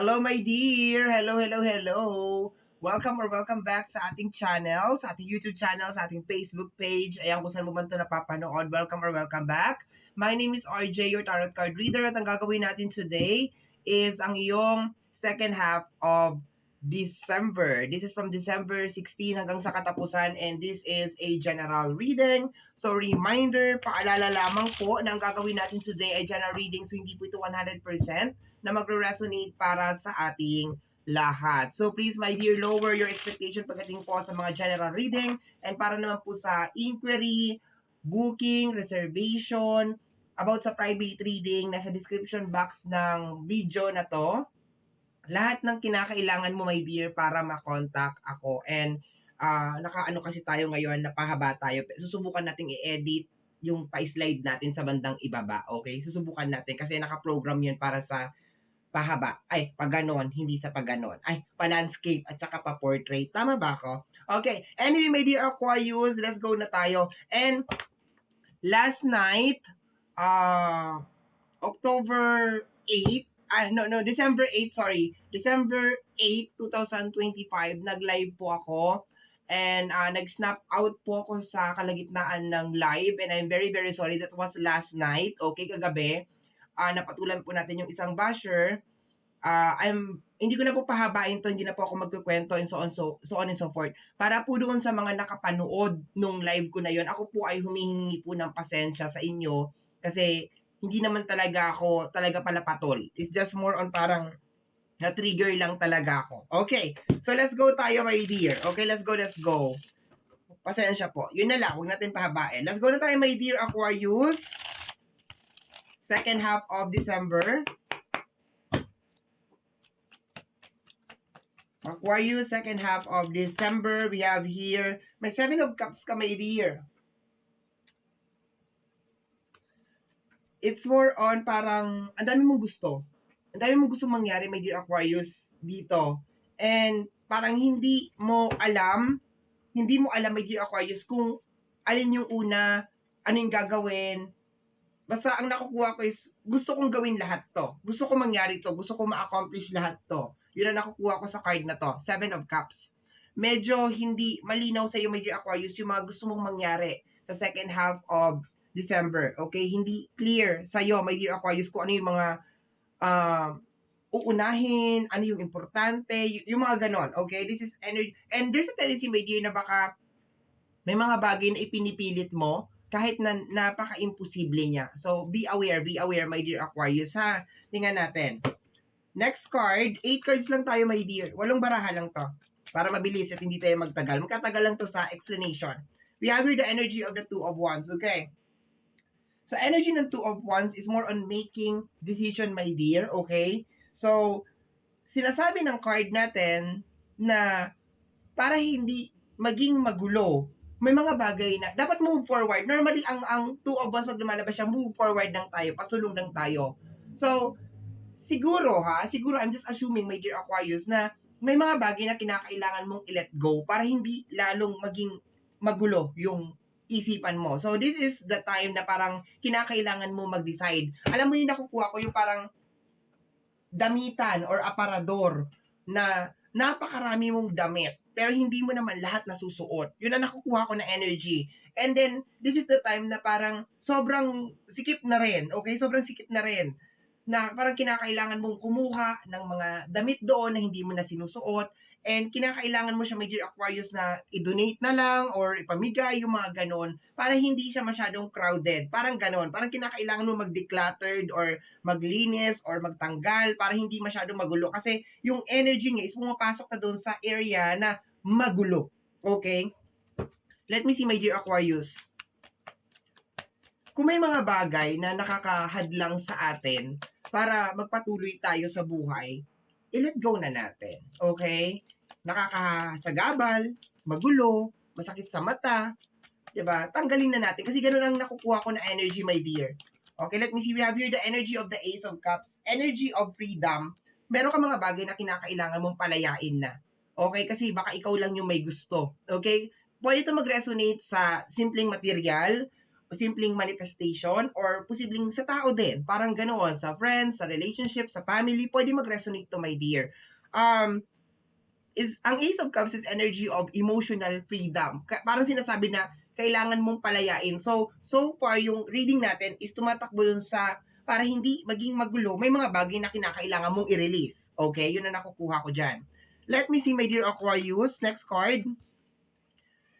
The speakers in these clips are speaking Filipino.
Hello, my dear! Hello, hello, hello! Welcome or welcome back sa ating channel, sa ating YouTube channel, sa ating Facebook page. Ayan, kung saan mo man ito napapanood, welcome or welcome back. My name is RJ, your tarot card reader, at ang gagawin natin today is ang iyong second half of December. This is from December 16 hanggang sa katapusan and this is a general reading. So reminder, paalala lamang po na ang gagawin natin today ay general reading so hindi po ito 100% na magre-resonate para sa ating lahat. So please my dear, lower your expectation pagdating po sa mga general reading and para naman po sa inquiry, booking, reservation, about sa private reading, nasa description box ng video na to lahat ng kinakailangan mo, my dear, para makontak ako. And uh, nakaano kasi tayo ngayon, napahaba tayo. Susubukan natin i-edit yung pa-slide natin sa bandang ibaba. Okay? Susubukan natin kasi naka-program yun para sa pahaba. Ay, paganon, hindi sa paganon. Ay, pa-landscape at saka pa-portrait. Tama ba ako? Okay. Anyway, my dear Aquarius, let's go na tayo. And last night, uh, October 8, ah, no, no, December 8, sorry, December 8, 2025, nag-live po ako. And uh, nag-snap out po ako sa kalagitnaan ng live. And I'm very, very sorry. That was last night. Okay, kagabi. Uh, napatulan po natin yung isang basher. Uh, I'm, hindi ko na po pahabain to. Hindi na po ako magkukwento and so on, so, so on and so forth. Para po doon sa mga nakapanood nung live ko na yon ako po ay humihingi po ng pasensya sa inyo. Kasi hindi naman talaga ako talaga pala patol. It's just more on parang na-trigger lang talaga ako. Okay. So, let's go tayo, my dear. Okay, let's go, let's go. Pasensya po. Yun na lang. Huwag natin pahabain. Let's go na tayo, my dear Aquarius. Second half of December. Aquarius, second half of December. We have here, may seven of cups ka, my dear. It's more on parang, ang dami mong gusto. Ang dami mong gusto mangyari, dear Aquarius, dito. And parang hindi mo alam, hindi mo alam, dear Aquarius, kung alin yung una, ano yung gagawin. Basta ang nakukuha ko is, gusto kong gawin lahat to. Gusto ko mangyari to. Gusto ko ma-accomplish lahat to. Yun ang nakukuha ko sa card na to. Seven of Cups. Medyo hindi malinaw sa iyo, dear Aquarius, yung mga gusto mong mangyari sa second half of December. Okay? Hindi clear sa iyo, my dear Aquarius, kung ano yung mga uh, uunahin, ano yung importante, y- yung mga ganon. Okay? This is energy. And there's a tendency, my dear, na baka may mga bagay na ipinipilit mo kahit na napaka-imposible niya. So, be aware, be aware, my dear Aquarius, ha? Tingnan natin. Next card, 8 cards lang tayo, my dear. Walong baraha lang to. Para mabilis at hindi tayo magtagal. Magkatagal lang to sa explanation. We have here the energy of the two of wands, okay? Sa energy ng two of wands is more on making decision, my dear, okay? So, sinasabi ng card natin na para hindi maging magulo, may mga bagay na dapat move forward. Normally, ang ang two of wands pag lumalabas siya, move forward lang tayo, pasulong lang tayo. So, siguro ha, siguro I'm just assuming, my dear Aquarius, na may mga bagay na kinakailangan mong i-let go para hindi lalong maging magulo yung isipan mo. So, this is the time na parang kinakailangan mo mag-decide. Alam mo yung nakukuha ko, yung parang damitan or aparador na napakarami mong damit, pero hindi mo naman lahat nasusuot. Yun ang nakukuha ko na energy. And then, this is the time na parang sobrang sikip na rin, okay? Sobrang sikip na rin na parang kinakailangan mong kumuha ng mga damit doon na hindi mo na sinusuot And kinakailangan mo siya, dear Aquarius, na i-donate na lang or ipamigay yung mga ganon para hindi siya masyadong crowded. Parang ganon. Parang kinakailangan mo mag-decluttered or maglinis or magtanggal para hindi masyadong magulo. Kasi yung energy niya is pumapasok na doon sa area na magulo. Okay? Let me see, my dear Aquarius. Kung may mga bagay na nakakahadlang sa atin para magpatuloy tayo sa buhay, i-let go na natin. Okay? Nakakasagabal, magulo, masakit sa mata, 'di ba? Tanggalin na natin kasi ganoon ang nakukuha ko na energy, my dear. Okay, let me see. We have here the energy of the Ace of Cups, energy of freedom. Meron ka mga bagay na kinakailangan mong palayain na. Okay, kasi baka ikaw lang yung may gusto. Okay? Pwede ito mag-resonate sa simpleng material simpleng manifestation or posibleng sa tao din. Parang ganoon, sa friends, sa relationship, sa family, pwede mag-resonate to my dear. Um, is ang Ace of Cups is energy of emotional freedom. Ka- parang sinasabi na kailangan mong palayain. So, so far, yung reading natin is tumatakbo yun sa para hindi maging magulo, may mga bagay na kinakailangan mong i-release. Okay? Yun ang nakukuha ko dyan. Let me see, my dear Aquarius. Next card.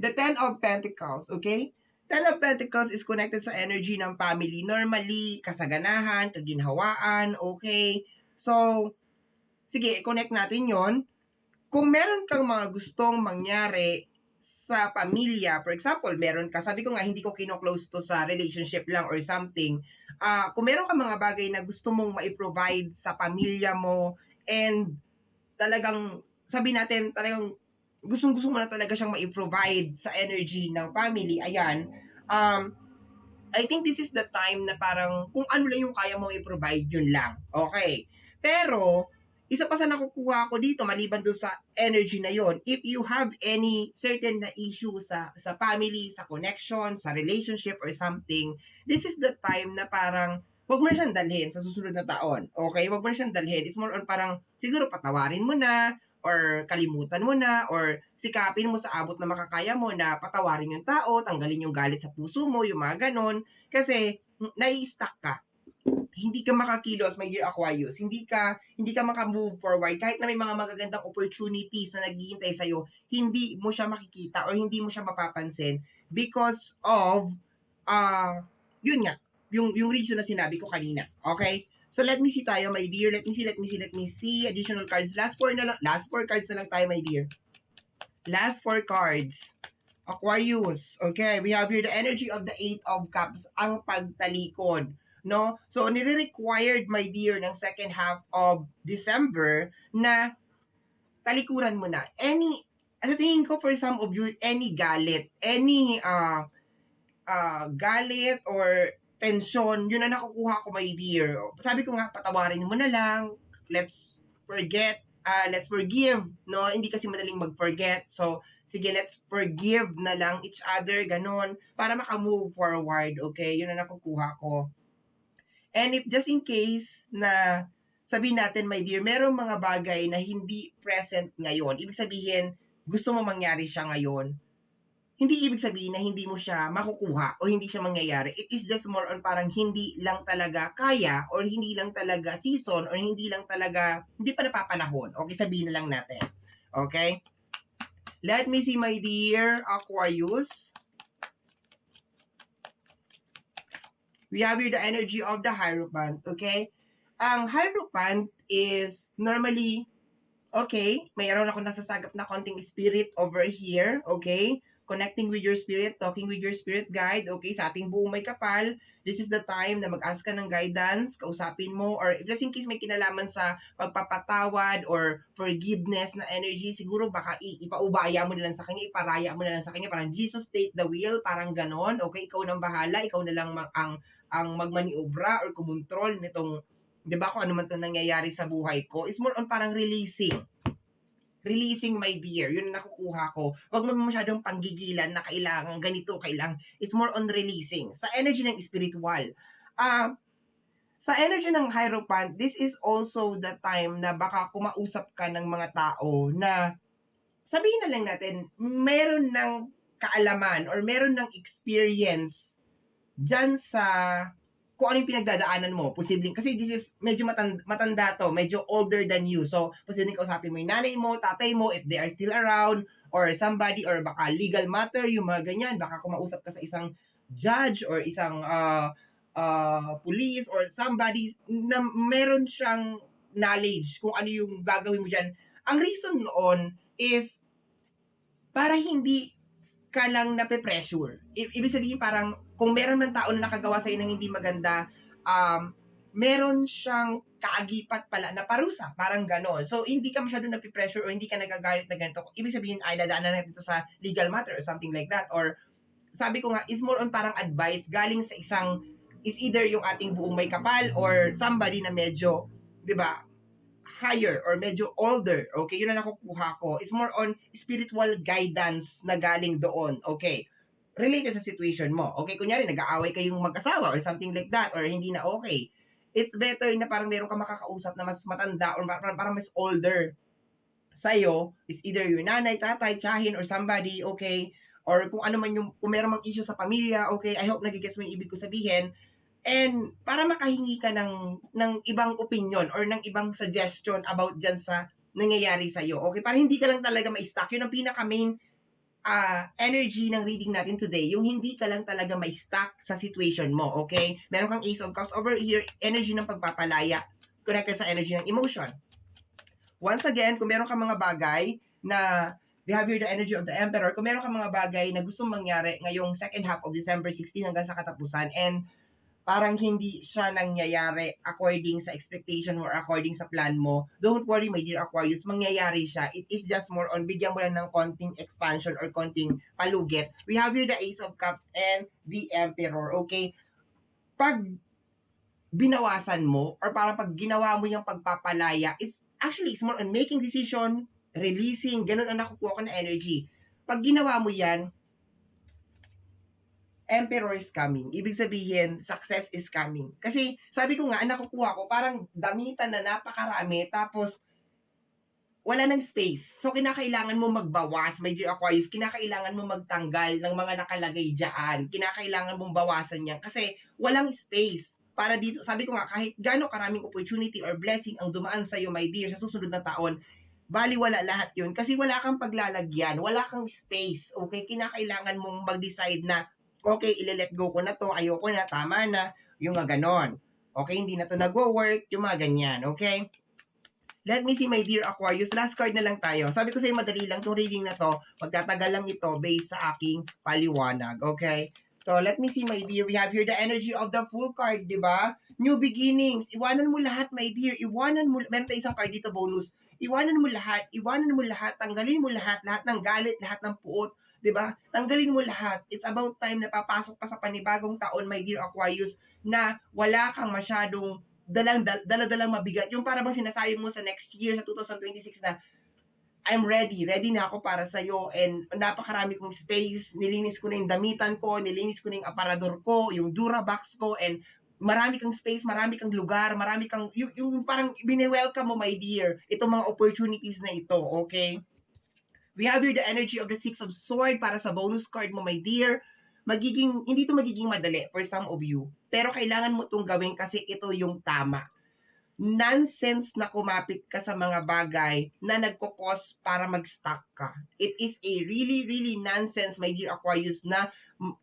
The Ten of Pentacles. Okay? Ten of Pentacles is connected sa energy ng family. Normally, kasaganahan, kaginhawaan, okay? So, sige, i-connect natin yon. Kung meron kang mga gustong mangyari sa pamilya, for example, meron ka, sabi ko nga, hindi ko kino-close to sa relationship lang or something, ah kung meron ka mga bagay na gusto mong ma-provide sa pamilya mo, and talagang, sabi natin, talagang gustong-gusto mo na talaga siyang ma-provide sa energy ng family, ayan, um, I think this is the time na parang kung ano lang yung kaya mong i-provide, yun lang. Okay. Pero, isa pa sa nakukuha ko dito, maliban doon sa energy na yon if you have any certain na issue sa, sa family, sa connection, sa relationship or something, this is the time na parang wag mo na siyang dalhin sa susunod na taon. Okay? Wag mo na siyang dalhin. It's more on parang siguro patawarin mo na or kalimutan mo na or sikapin mo sa abot na makakaya mo na patawarin yung tao, tanggalin yung galit sa puso mo, yung mga ganon. Kasi nai-stuck ka hindi ka makakilos, my dear Aquarius. Hindi ka hindi ka maka-move forward kahit na may mga magagandang opportunities na naghihintay sa iyo, hindi mo siya makikita or hindi mo siya mapapansin because of uh yun nga, yung yung reason na sinabi ko kanina. Okay? So let me see tayo, my dear. Let me see, let me see, let me see. Additional cards. Last four na lang. Last four cards na lang tayo, my dear. Last four cards. Aquarius. Okay, we have here the energy of the Eight of Cups, ang pagtalikod no? So, nire-required, my dear, ng second half of December na talikuran mo na. Any, sa tingin ko, for some of you, any galit, any uh, uh, galit or tension, yun na nakukuha ko, my dear. Sabi ko nga, patawarin mo na lang, let's forget, uh, let's forgive, no? Hindi kasi madaling mag-forget. So, sige, let's forgive na lang each other, ganun, para makamove forward, okay? Yun na nakukuha ko. And if just in case na sabihin natin, my dear, merong mga bagay na hindi present ngayon, ibig sabihin, gusto mo mangyari siya ngayon, hindi ibig sabihin na hindi mo siya makukuha o hindi siya mangyayari. It is just more on parang hindi lang talaga kaya or hindi lang talaga season or hindi lang talaga, hindi pa napapanahon. Okay, sabihin na lang natin. Okay? Let me see, my dear Aquarius. we have here the energy of the Hierophant, okay? Ang Hierophant is normally, okay, mayroon ako nasasagap na konting spirit over here, okay? Connecting with your spirit, talking with your spirit guide, okay? Sa ating buong may kapal, this is the time na mag-ask ka ng guidance, kausapin mo, or just in case may kinalaman sa pagpapatawad or forgiveness na energy, siguro baka ipaubaya mo na lang sa kanya, iparaya mo na lang sa kanya, parang Jesus take the wheel, parang ganon, okay? Ikaw nang bahala, ikaw na lang ang ang magmaniobra or kumontrol nitong, di ba, kung ano man itong nangyayari sa buhay ko, is more on parang releasing. Releasing my dear, yun ang nakukuha ko. Huwag mo masyadong panggigilan na kailangan ganito, kailangan. It's more on releasing. Sa energy ng spiritual. Ah, uh, sa energy ng Hierophant, this is also the time na baka kumausap ka ng mga tao na sabihin na lang natin, meron ng kaalaman or meron ng experience dyan sa kung ano yung pinagdadaanan mo, posibleng, kasi this is medyo matanda, matanda to, medyo older than you. So, posibleng kausapin mo yung nanay mo, tatay mo, if they are still around, or somebody, or baka legal matter, yung mga ganyan, baka kumausap ka sa isang judge, or isang uh, uh, police, or somebody na meron siyang knowledge kung ano yung gagawin mo dyan. Ang reason noon is para hindi ka lang nape-pressure. I- ibig sabihin parang kung meron man tao na nakagawa sa ng hindi maganda, um, meron siyang kaagipat pala na parusa, parang ganon. So, hindi ka masyado napipressure o hindi ka nagagalit na ganito. Ibig sabihin, ay, dadaanan natin ito sa legal matter or something like that. Or, sabi ko nga, is more on parang advice galing sa isang, is either yung ating buong may kapal or somebody na medyo, di ba, higher or medyo older, okay, yun ang nakukuha ko. It's more on spiritual guidance na galing doon, okay. related sa situation mo. Okay, kunyari, nag-aaway kayong mag-asawa or something like that, or hindi na okay. It's better na parang meron ka makakausap na mas matanda or parang, parang mas older sa'yo. It's either your nanay, tatay, tsahin, or somebody, okay? Or kung ano man yung, kung meron mang issue sa pamilya, okay? I hope nagigets mo yung ibig ko sabihin. And para makahingi ka ng, ng ibang opinion or ng ibang suggestion about dyan sa nangyayari sa'yo. Okay? Para hindi ka lang talaga ma-stuck. Yun ang pinaka-main ah, energy ng reading natin today. Yung hindi ka lang talaga ma-stuck sa situation mo. Okay? Meron kang Ace of Cups over here. Energy ng pagpapalaya. Connected sa energy ng emotion. Once again, kung meron kang mga bagay na we have here the energy of the Emperor, kung meron kang mga bagay na gustong mangyari ngayong second half of December 16 hanggang sa katapusan and parang hindi siya nangyayari according sa expectation or according sa plan mo, don't worry my dear Aquarius, mangyayari siya. It is just more on bigyan mo lang ng konting expansion or konting palugit. We have here the Ace of Cups and the Emperor, okay? Pag binawasan mo or para pag ginawa mo yung pagpapalaya, it's actually it's more on making decision, releasing, ganun ang nakukuha ko na energy. Pag ginawa mo yan, Emperor is coming. Ibig sabihin, success is coming. Kasi, sabi ko nga, ang nakukuha ko, parang damitan na napakarami, tapos, wala ng space. So, kinakailangan mo magbawas, dear Aquarius, kinakailangan mo magtanggal ng mga nakalagay dyan. Kinakailangan mong bawasan yan. Kasi, walang space para dito. Sabi ko nga, kahit gano'ng karaming opportunity or blessing ang dumaan sa'yo, my dear, sa susunod na taon, bali wala lahat yun. Kasi wala kang paglalagyan, wala kang space. Okay? Kinakailangan mong mag-decide na, okay, ile-let go ko na to, ayoko na, tama na, yung nga ganon. Okay, hindi na to nag-work, yung mga ganyan, okay? Let me see, my dear Aquarius. Last card na lang tayo. Sabi ko sa'yo, madali lang itong reading na to. Magtatagal lang ito based sa aking paliwanag, okay? So, let me see, my dear. We have here the energy of the full card, di ba? New beginnings. Iwanan mo lahat, my dear. Iwanan mo, meron tayo isang card dito, bonus. Iwanan mo lahat. Iwanan mo lahat. Tanggalin mo lahat. Lahat ng galit, lahat ng puot. 'Di ba? Tanggalin mo lahat. It's about time na papasok pa sa panibagong taon, my dear Aquarius, na wala kang masyadong dalang dal- dala-dalang mabigat. Yung para bang sinasabi mo sa next year, sa 2026 na I'm ready. Ready na ako para sa iyo and napakarami kong space. Nilinis ko na yung damitan ko, nilinis ko na yung aparador ko, yung Durabox ko and marami kang space, marami kang lugar, marami kang yung, yung parang bini-welcome mo my dear itong mga opportunities na ito, okay? We have here the energy of the Six of Sword para sa bonus card mo, my dear. Magiging, hindi to magiging madali for some of you. Pero kailangan mo itong gawin kasi ito yung tama. Nonsense na kumapit ka sa mga bagay na nagkukos para mag-stuck ka. It is a really, really nonsense, my dear Aquarius, na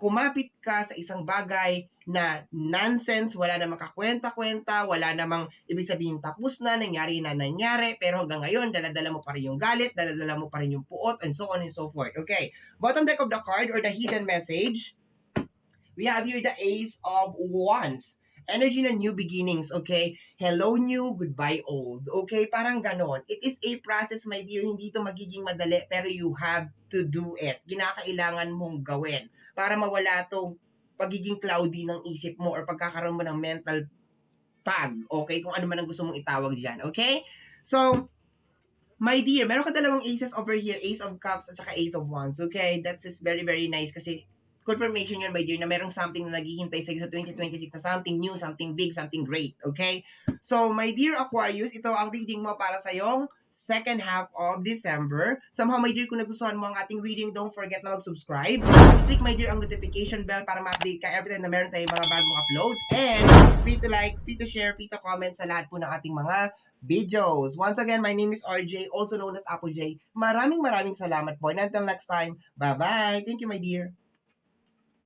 kumapit ka sa isang bagay na nonsense, wala namang kakwenta-kwenta, wala namang ibig sabihin tapos na, nangyari na nangyari, pero hanggang ngayon, daladala mo pa rin yung galit, daladala mo pa rin yung puot, and so on and so forth. Okay, bottom deck of the card or the hidden message, we have here the Ace of Wands. Energy na new beginnings, okay? Hello new, goodbye old. Okay, parang ganon. It is a process, my dear. Hindi to magiging madali, pero you have to do it. Ginakailangan mong gawin para mawala tong pagiging cloudy ng isip mo or pagkakaroon mo ng mental pag, okay? Kung ano man ang gusto mong itawag dyan, okay? So, my dear, meron ka dalawang aces over here, ace of cups at saka ace of wands, okay? That's is very, very nice kasi confirmation yun, my dear, na merong something na naghihintay sa'yo sa 2026 na something new, something big, something great, okay? So, my dear Aquarius, ito ang reading mo para sa yung second half of December. Somehow, my dear, kung nagustuhan mo ang ating reading, don't forget na mag-subscribe. Click, my dear, ang notification bell para ma-update ka every time na meron tayong mga bagong upload. And, free to like, free to share, free to comment sa lahat po ng ating mga videos. Once again, my name is RJ, also known as Apo J. Maraming maraming salamat po. And until next time, bye-bye. Thank you, my dear.